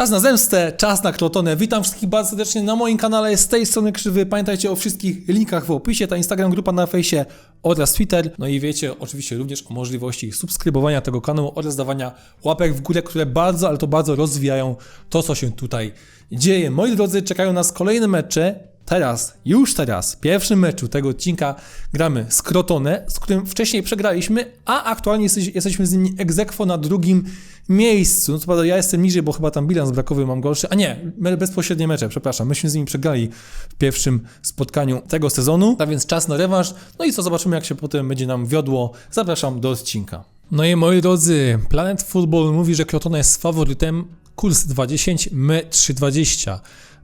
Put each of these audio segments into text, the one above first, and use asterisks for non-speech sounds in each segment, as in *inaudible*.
Czas na zemstę, czas na klotonę. Witam wszystkich bardzo serdecznie na moim kanale z tej strony Krzywy. Pamiętajcie o wszystkich linkach w opisie, ta Instagram, grupa na fejsie oraz Twitter. No i wiecie oczywiście również o możliwości subskrybowania tego kanału oraz dawania łapek w górę, które bardzo, ale to bardzo rozwijają to, co się tutaj dzieje. Moi drodzy, czekają nas kolejne mecze. Teraz, już teraz, w pierwszym meczu tego odcinka gramy z Crotone, z którym wcześniej przegraliśmy, a aktualnie jesteś, jesteśmy z nimi egzekwo na drugim miejscu. No co prawda ja jestem niżej, bo chyba tam bilans brakowy mam gorszy, a nie, bezpośrednie mecze, przepraszam. Myśmy z nimi przegrali w pierwszym spotkaniu tego sezonu, a więc czas na rewanż. No i co, zobaczymy jak się potem będzie nam wiodło. Zapraszam do odcinka. No i moi drodzy, Planet Football mówi, że Crotone jest faworytem, kurs 2.10, my 3.20.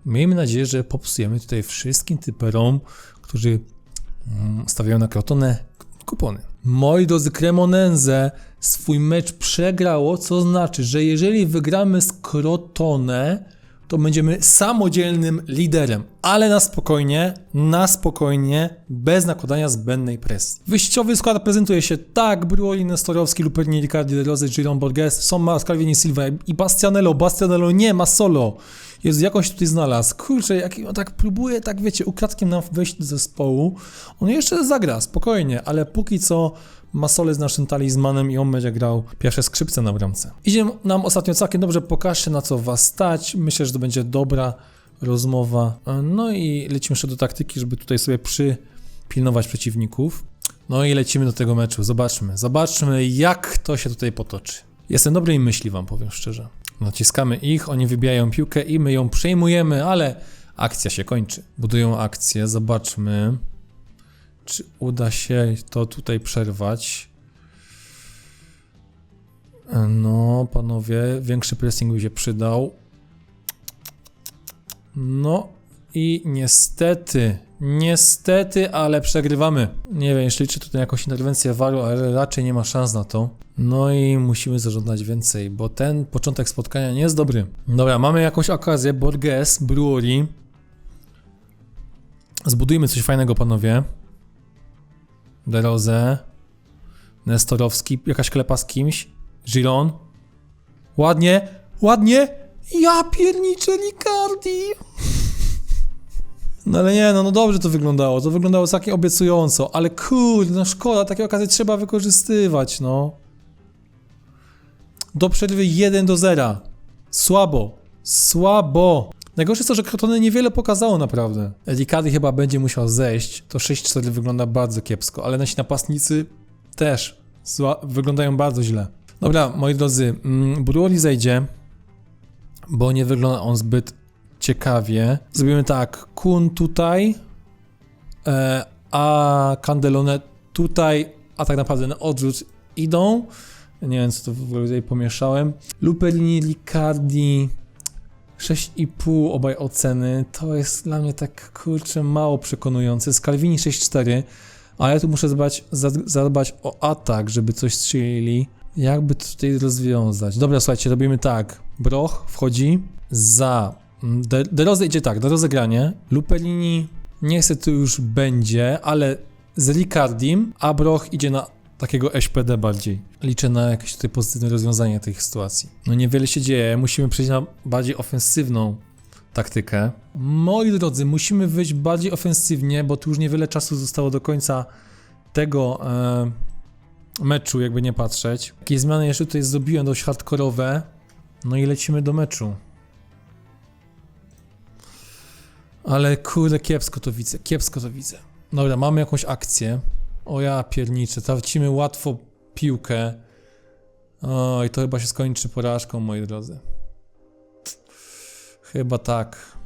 Miejmy nadzieję, że popsujemy tutaj wszystkim typerom, którzy mm, stawiają na Crotone kupony. Moi drodzy, Cremonense swój mecz przegrało, co znaczy, że jeżeli wygramy z Crotone, to będziemy samodzielnym liderem, ale na spokojnie, na spokojnie, bez nakładania zbędnej presji. Wyjściowy skład prezentuje się tak, Bruoli, Nestorowski, Luperni, Riccardi, De Rosy, Giron Borges, Somma, Scalvini, Silva i Bastianello, Bastianello nie ma solo. Jezu, jakąś tutaj znalazł. Kurczę, jak on tak próbuje, tak wiecie, ukradkiem nam wejść do zespołu. On jeszcze zagra, spokojnie, ale póki co ma solę z naszym talizmanem i on będzie grał pierwsze skrzypce na bramce. Idzie nam ostatnio całkiem dobrze, pokażcie na co was stać. Myślę, że to będzie dobra rozmowa. No i lecimy jeszcze do taktyki, żeby tutaj sobie przypilnować przeciwników. No i lecimy do tego meczu. Zobaczmy, zobaczmy jak to się tutaj potoczy. Jestem dobrej myśli, wam powiem szczerze. Naciskamy ich, oni wybijają piłkę i my ją przejmujemy, ale akcja się kończy. Budują akcję, zobaczmy. Czy uda się to tutaj przerwać? No, panowie, większy pressing by się przydał. No i niestety, niestety, ale przegrywamy. Nie wiem, jeśli liczy tutaj jakąś interwencję waru, ale raczej nie ma szans na to. No i musimy zażądać więcej, bo ten początek spotkania nie jest dobry. Dobra, mamy jakąś okazję. Borges, Brewery. Zbudujmy coś fajnego, panowie. De Rose, Nestorowski, jakaś klepa z kimś, Giron. Ładnie, ładnie. Ja pierniczę Ricardi. No ale nie, no, no dobrze to wyglądało, to wyglądało całkiem obiecująco, ale kurde, no szkoda, takie okazje trzeba wykorzystywać, no. Do przerwy 1 do 0. Słabo, słabo. Najgorsze jest to, że Crotone niewiele pokazało naprawdę. Ricardi chyba będzie musiał zejść. To 6-4 wygląda bardzo kiepsko, ale nasi napastnicy też wyglądają bardzo źle. Dobra, moi drodzy, mm, Bruoli zejdzie, bo nie wygląda on zbyt ciekawie. Zrobimy tak, Kun tutaj, e, a Candelone tutaj, a tak naprawdę na odwrót idą. Nie wiem, co to w ogóle tutaj pomieszałem. Luperini, Riccardi, 6,5 obaj oceny. To jest dla mnie tak kurczę mało przekonujące. Scalvini 6,4, a ja tu muszę zadbać, za- zadbać o atak, żeby coś strzelili. Jakby to tutaj rozwiązać? Dobra, słuchajcie, robimy tak. Broch wchodzi za. De, idzie tak, do rozegranie. Luperini niestety już będzie, ale z Ricardim, a Broch idzie na takiego SPD bardziej. Liczę na jakieś tutaj pozytywne rozwiązanie tej sytuacji. No niewiele się dzieje, musimy przejść na bardziej ofensywną taktykę. Moi drodzy, musimy wyjść bardziej ofensywnie, bo tu już niewiele czasu zostało do końca tego e, meczu, jakby nie patrzeć. Jakieś zmiany jeszcze tutaj zrobiłem dość hardkorowe. No i lecimy do meczu. Ale kurde, kiepsko to widzę, kiepsko to widzę. Dobra, mamy jakąś akcję. O ja pierniczę, tracimy łatwo piłkę. O, i to chyba się skończy porażką, moi drodzy. Chyba tak.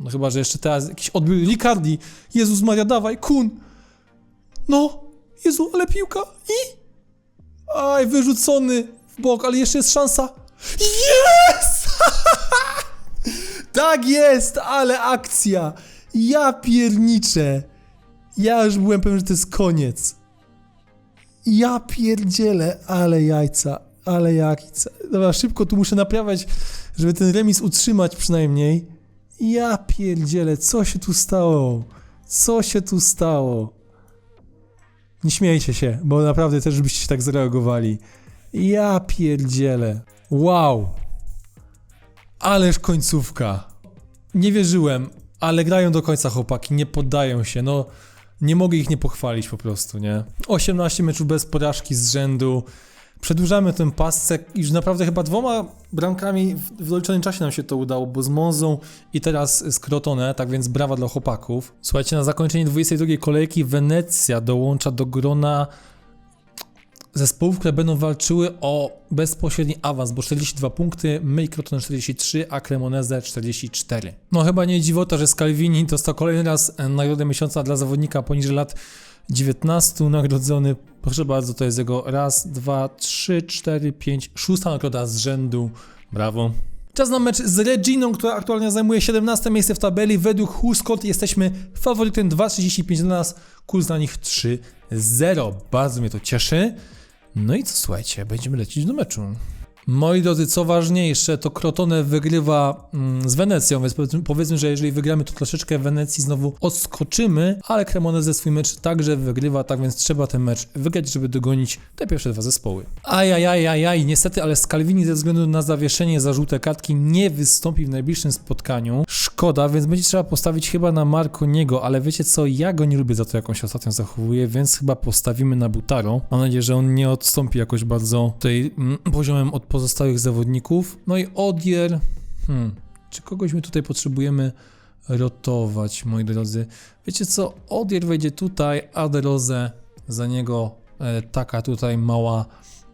No chyba, że jeszcze teraz jakiś odbiór Ricardi. Jezus Maria, dawaj, kun. No, Jezu, ale piłka. I? Aj, wyrzucony w bok, ale jeszcze jest szansa. Jest! *laughs* tak jest, ale akcja. Ja pierniczę. Ja już byłem pewien, że to jest koniec. Ja pierdzielę, ale jajca, ale jajca. Dobra, szybko tu muszę naprawiać, żeby ten remis utrzymać przynajmniej. Ja pierdzielę, co się tu stało? Co się tu stało? Nie śmiejcie się, bo naprawdę też byście tak zareagowali. Ja pierdzielę. Wow. Ależ końcówka. Nie wierzyłem, ale grają do końca chłopaki, nie poddają się, no nie mogę ich nie pochwalić po prostu, nie? 18 meczów bez porażki z rzędu. Przedłużamy tę pasce już naprawdę chyba dwoma bramkami w, doliczonym czasie nam się to udało, bo z Monzą i teraz z Crotone, tak więc brawa dla chłopaków. Słuchajcie, na zakończenie 22 kolejki Wenecja dołącza do grona zespołów, które będą walczyły o bezpośredni awans, bo 42 punkty, my i Crotone 43, a Cremoneze 44. No chyba nie dziwota, że Scalvini dostał kolejny raz e, nagrodę miesiąca dla zawodnika poniżej lat 19, nagrodzony, proszę bardzo, to jest jego raz, dwa, trzy, cztery, pięć, szósta nagroda z rzędu, brawo. Czas na mecz z Reginą, która aktualnie zajmuje 17 miejsce w tabeli. Według Huskot jesteśmy faworytem 2,35 dla nas, kurs na nich 3,0. Bardzo mnie to cieszy. No i co, słuchajcie, będziemy lecieć do meczu. Moi drodzy, co ważniejsze, to Crotone wygrywa mm, z Wenecją, więc powiedzmy- że jeżeli wygramy, to troszeczkę Wenecji znowu odskoczymy, ale Cremoneze swój mecz także wygrywa, tak więc trzeba ten mecz wygrać, żeby dogonić te pierwsze dwa zespoły. Ajajajajaj, niestety, ale Scalvini ze względu na zawieszenie za żółte kartki nie wystąpi w najbliższym spotkaniu. Szkoda, więc będzie trzeba postawić chyba na Marconiego, ale wiecie co, ja go nie lubię za to, jak on się ostatnio zachowuje, więc chyba postawimy na Butaro. Mam nadzieję, że on nie odstąpi jakoś bardzo tutaj mm, poziomem od pozostałych zawodników. No i Odier, hmm, czy kogoś my tutaj potrzebujemy rotować, moi drodzy? Wiecie co, Odier wejdzie tutaj, a De Rose za niego e, taka tutaj mała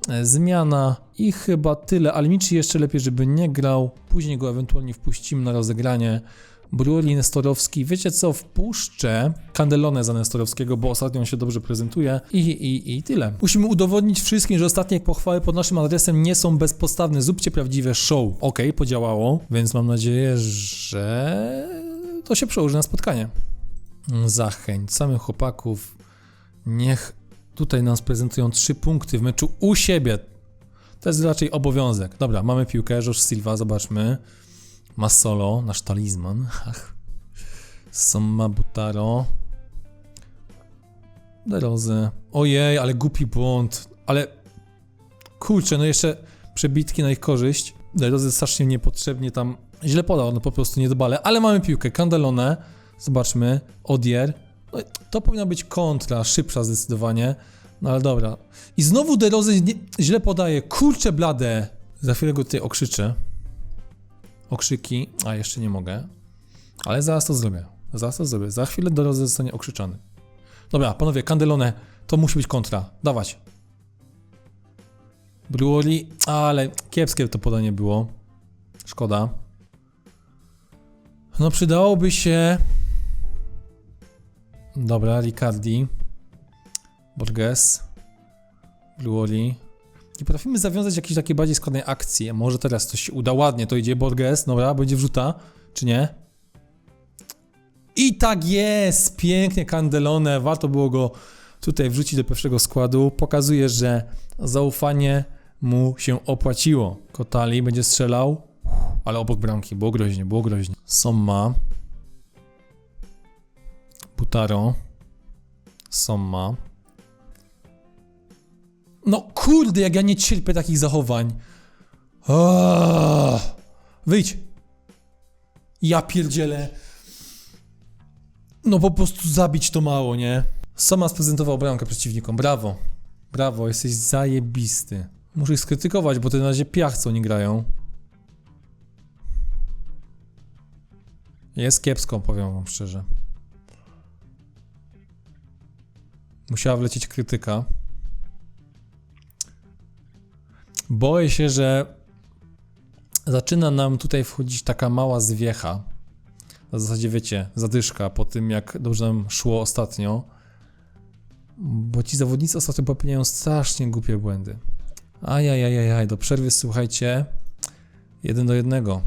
e, zmiana i chyba tyle, ale Michi jeszcze lepiej, żeby nie grał, później go ewentualnie wpuścimy na rozegranie. Bruli Nestorowski, wiecie co, wpuszczę Candelone za Nestorowskiego, bo ostatnio on się dobrze prezentuje i, i, i tyle. Musimy udowodnić wszystkim, że ostatnie pochwały pod naszym adresem nie są bezpodstawne. Zróbcie prawdziwe show. Okej, podziałało, więc mam nadzieję, że to się przełoży na spotkanie. Zachęcamy chłopaków, niech tutaj nam prezentują trzy punkty w meczu u siebie. To jest raczej obowiązek. Dobra, mamy piłkę, Josh Silva, zobaczmy. Massolo, nasz talizman. Ach. Somma Butaro. Rose. Ojej, ale głupi błąd. Ale kurczę, no jeszcze przebitki na ich korzyść. Rose strasznie niepotrzebnie tam źle podał, no po prostu nie dbale. Ale mamy piłkę. Candelone. Zobaczmy. Odier. No, to powinna być kontra, szybsza zdecydowanie. No ale dobra. I znowu De Rose nie, źle podaje. Kurczę blade. Za chwilę go tutaj okrzyczę okrzyki, a jeszcze nie mogę, ale zaraz to zrobię. Zaraz to zrobię. Za chwilę do Rose zostanie okrzyczany. Dobra, panowie, Candelone, to musi być kontra. Dawać. Brewery, ale kiepskie to podanie było. Szkoda. No przydałoby się... Dobra, Ricardi. Borges. Brewery. Nie potrafimy zawiązać jakiejś takiej bardziej składnej akcji. Może teraz coś się uda ładnie, to idzie Borges, dobra, będzie wrzuta, czy nie? I tak jest! Pięknie Candelone, warto było go tutaj wrzucić do pierwszego składu. Pokazuje, że zaufanie mu się opłaciło. Kotali będzie strzelał, ale obok bramki, było groźnie, było groźnie. Somma. Butaro. Somma. No kurde, jak ja nie cierpię takich zachowań. Aaaa. Wyjdź. Ja pierdzielę. No po prostu zabić to mało, nie? Sama sprezentował bramkę przeciwnikom. Brawo. Brawo, jesteś zajebisty. Muszę ich skrytykować, bo to na razie piach, co oni grają. Jest kiepsko, powiem wam szczerze. Musiała wlecieć krytyka. Boję się, że zaczyna nam tutaj wchodzić taka mała zwiecha. W zasadzie wiecie, zadyszka po tym, jak dobrze nam szło ostatnio. Bo ci zawodnicy ostatnio popełniają strasznie głupie błędy. Ajajajajaj, do przerwy słuchajcie. Jeden do jednego.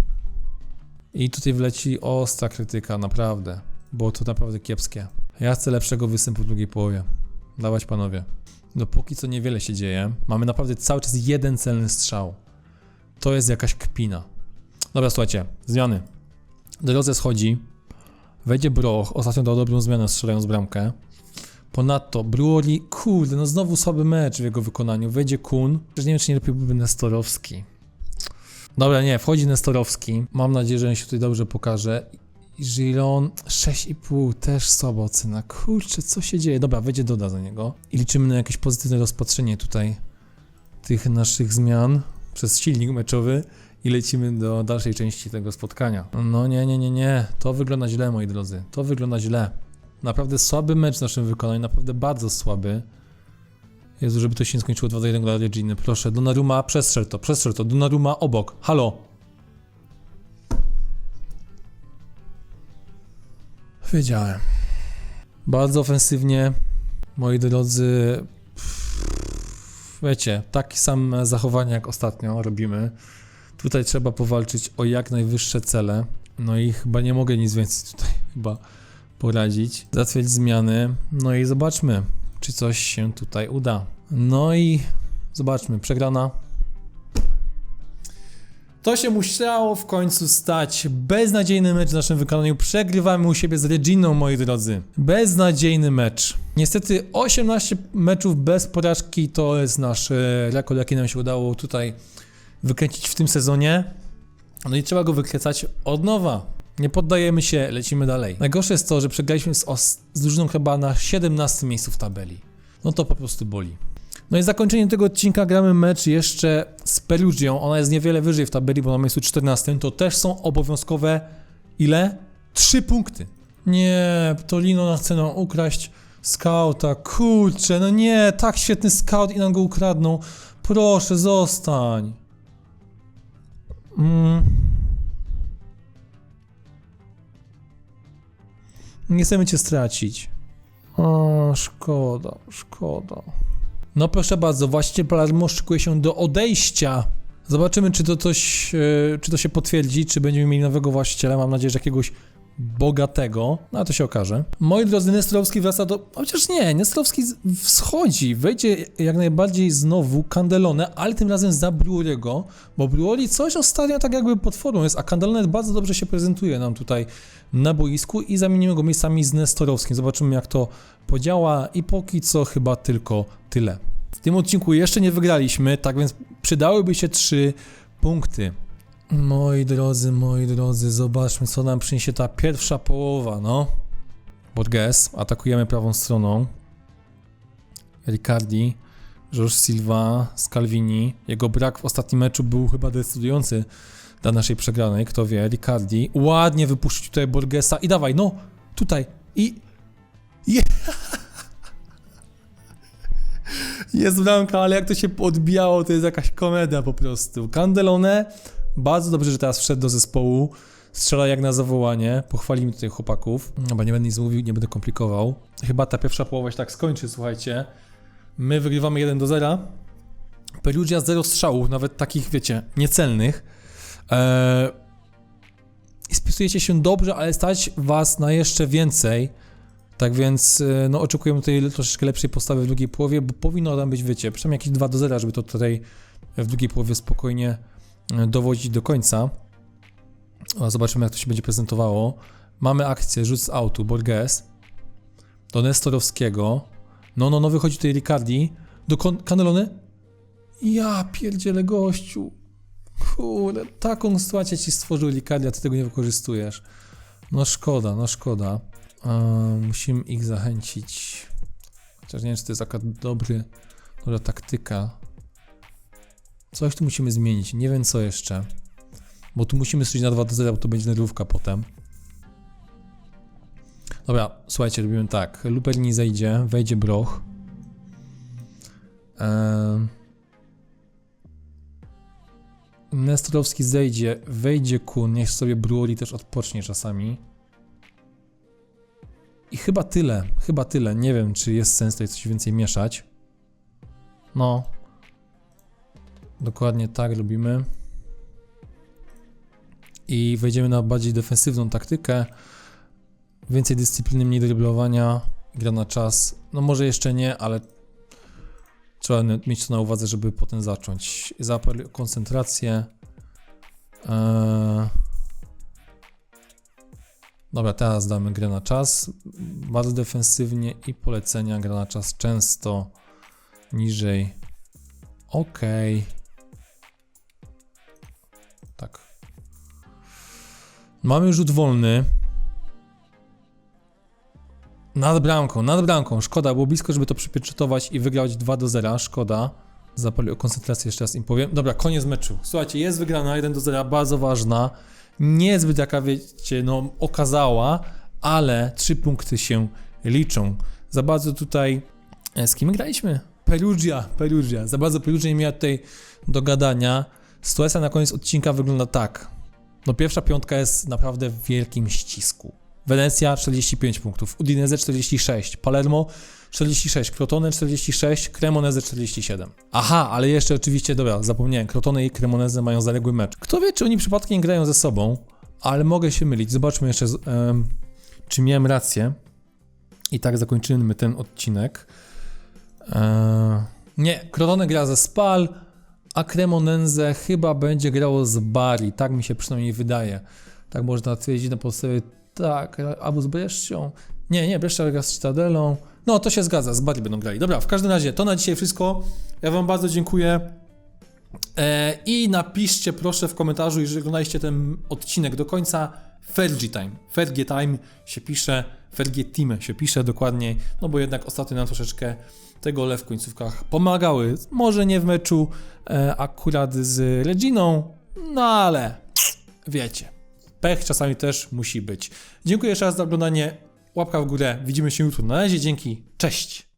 I tutaj wleci ostra krytyka, naprawdę. Było to naprawdę kiepskie. Ja chcę lepszego występu w drugiej połowie. Dawać panowie. Dopóki co niewiele się dzieje, mamy naprawdę cały czas jeden celny strzał. To jest jakaś kpina. Dobra, słuchajcie, zmiany. Drodze schodzi. Wejdzie Broch, ostatnio dał dobrą zmianę strzelając bramkę. Ponadto Brewery, kurde, no znowu słaby mecz w jego wykonaniu. Wejdzie Kun. Przecież nie wiem, czy nie lepiej byłby Nestorowski. Dobra, nie, wchodzi Nestorowski. Mam nadzieję, że on się tutaj dobrze pokaże. I Żilon 6,5 też słaba ocena. Kurczę, co się dzieje? Dobra, wejdzie doda za niego. I liczymy na jakieś pozytywne rozpatrzenie tutaj tych naszych zmian przez silnik meczowy i lecimy do dalszej części tego spotkania. No nie, nie, nie, nie. To wygląda źle, moi drodzy. To wygląda źle. Naprawdę słaby mecz w naszym wykonaniu, naprawdę bardzo słaby. Jezu, żeby to się nie skończyło 2 do 1 dla Reginy. Proszę, Donnarumma, przestrzel to, przestrzel to. Donnarumma obok. Halo. Wiedziałem. Bardzo ofensywnie, moi drodzy. Wiecie, takie same zachowania jak ostatnio robimy. Tutaj trzeba powalczyć o jak najwyższe cele. No i chyba nie mogę nic więcej tutaj *laughs* chyba poradzić. Zatwierdzić zmiany. No i zobaczmy, czy coś się tutaj uda. No i zobaczmy, przegrana. To się musiało w końcu stać. Beznadziejny mecz w naszym wykonaniu. Przegrywamy u siebie z Reginą, moi drodzy. Beznadziejny mecz. Niestety 18 meczów bez porażki to jest nasz e, rekord, jaki nam się udało tutaj wykręcić w tym sezonie. No i trzeba go wykręcać od nowa. Nie poddajemy się, lecimy dalej. Najgorsze jest to, że przegraliśmy z, z drużyną chyba na 17 miejscu w tabeli. No to po prostu boli. No i zakończenie tego odcinka gramy mecz jeszcze z Perugią. Ona jest niewiele wyżej w tabeli, bo na miejscu 14. To też są obowiązkowe ile? 3 punkty. Nie, Tolino chce nam ukraść skauta. Kurczę, no nie, tak świetny scout i nam go ukradną. Proszę, zostań. Mm. Nie chcemy cię stracić. O, szkoda, szkoda. No proszę bardzo, właściciel Palermo szykuje się do odejścia. Zobaczymy, czy to coś, e, czy to się potwierdzi, czy będziemy mieli nowego właściciela. Mam nadzieję, że jakiegoś bogatego, no a to się okaże. Moi drodzy, Nestorowski wraca do... Chociaż nie, Nestorowski z- wschodzi, wejdzie jak najbardziej znowu Candelone, ale tym razem za Bruriego, bo Bruri coś ostatnio tak jakby pod formą jest, a Candelone bardzo dobrze się prezentuje nam tutaj na boisku i zamienimy go miejscami z Nestorowskim. Zobaczymy jak to podziała i póki co chyba tylko tyle. W tym odcinku jeszcze nie wygraliśmy, tak więc przydałyby się trzy punkty. Moi drodzy, moi drodzy, zobaczmy co nam przyniesie ta pierwsza połowa, no. Borges, atakujemy prawą stroną. Ricardi, George Silva, Scalvini. Jego brak w ostatnim meczu był chyba decydujący dla naszej przegranej, kto wie. Ricardi, ładnie wypuścić tutaj Borgesa i dawaj, no, tutaj i... Je... *laughs* Jest bramka, ale jak to się odbijało, to jest jakaś komedia po prostu. Candelone, bardzo dobrze, że teraz wszedł do zespołu. Strzela jak na zawołanie. Pochwalimy tutaj chłopaków. Chyba nie będę nic mówił, nie będę komplikował. Chyba ta pierwsza połowa się tak skończy, słuchajcie. My wygrywamy 1 do 0. Perugia 0 strzałów, nawet takich, wiecie, niecelnych. Eee, spisujecie się dobrze, ale stać was na jeszcze więcej. Tak więc e, no, oczekujemy tutaj troszeczkę lepszej postawy w drugiej połowie, bo powinno tam być, wiecie, przynajmniej jakieś 2 do 0, żeby to tutaj w drugiej połowie spokojnie dowodzić do końca. A Zobaczymy, jak to się będzie prezentowało. Mamy akcję, rzut z autu, Borges, do Nestorowskiego. No, no, no, wychodzi tutaj Ricardi, do Canelony. Ja pierdzielę gościu. Kurde, taką sytuację ci stworzył Ricardi, a ty tego nie wykorzystujesz. No szkoda, no szkoda. Eee, musimy ich zachęcić. Chociaż nie wiem, czy to jest taka dobry, dobra taktyka. Coś tu musimy zmienić. Nie wiem co jeszcze. Bo tu musimy strzelić na 2 do 0, bo to będzie nerwówka potem. Dobra, słuchajcie, robimy tak. Luperni zejdzie, wejdzie Broch. Eee... Nestorowski zejdzie, wejdzie Kun, niech sobie Brewery też odpocznie czasami. I chyba tyle, chyba tyle. Nie wiem, czy jest sens tutaj coś więcej mieszać. No. Dokładnie tak robimy. I wejdziemy na bardziej defensywną taktykę. Więcej dyscypliny, mniej dryblowania. Gra na czas. No może jeszcze nie, ale trzeba mieć to na uwadze, żeby potem zacząć. Zapal koncentrację. Eee... Dobra, teraz damy grę na czas. Bardzo defensywnie i polecenia gra na czas często niżej. Ok. Tak. Mamy rzut wolny. Nad bramką, nad bramką. Szkoda, było blisko, żeby to przypieczętować i wygrać 2 do 0. Szkoda. Zapalił koncentrację, jeszcze raz im powiem. Dobra, koniec meczu. Słuchajcie, jest wygrana 1 do 0, bardzo ważna. Niezbyt jaka, wiecie, no okazała, ale 3 punkty się liczą. Za bardzo tutaj... E, Z kim graliśmy? Perugia, Perugia. Za bardzo Perugia nie miała tutaj do gadania. Sytuacja na koniec odcinka wygląda tak. No pierwsza piątka jest naprawdę w wielkim ścisku. Wenecja 45 punktów, Udinese 46, Palermo 46, Crotone 46, Cremonese 47. Aha, ale jeszcze oczywiście, dobra, zapomniałem, Crotone i Cremonese mają zaległy mecz. Kto wie, czy oni przypadkiem grają ze sobą, ale mogę się mylić. Zobaczmy jeszcze, em, czy miałem rację. I tak zakończymy ten odcinek. Eee, nie, Crotone gra ze Spal, a Cremonense chyba będzie grało z Bari, tak mi się przynajmniej wydaje. Tak można twierdzić na podstawie, tak, albo z Brescią. Nie, nie, Brescia gra z Citadelą. No, to się zgadza, z Bari będą grali. Dobra, w każdym razie, to na dzisiaj wszystko. Ja wam bardzo dziękuję. E, I napiszcie proszę w komentarzu, jeżeli oglądaliście ten odcinek do końca, Fergie Time. Fergie Time się pisze, Fergie Team się pisze dokładniej, no bo jednak ostatnio nam troszeczkę te gole w końcówkach pomagały. Może nie w meczu e, akurat z Reginą, no ale wiecie, pech czasami też musi być. Dziękuję jeszcze raz za oglądanie, łapka w górę, widzimy się jutro. Na razie, dzięki, cześć!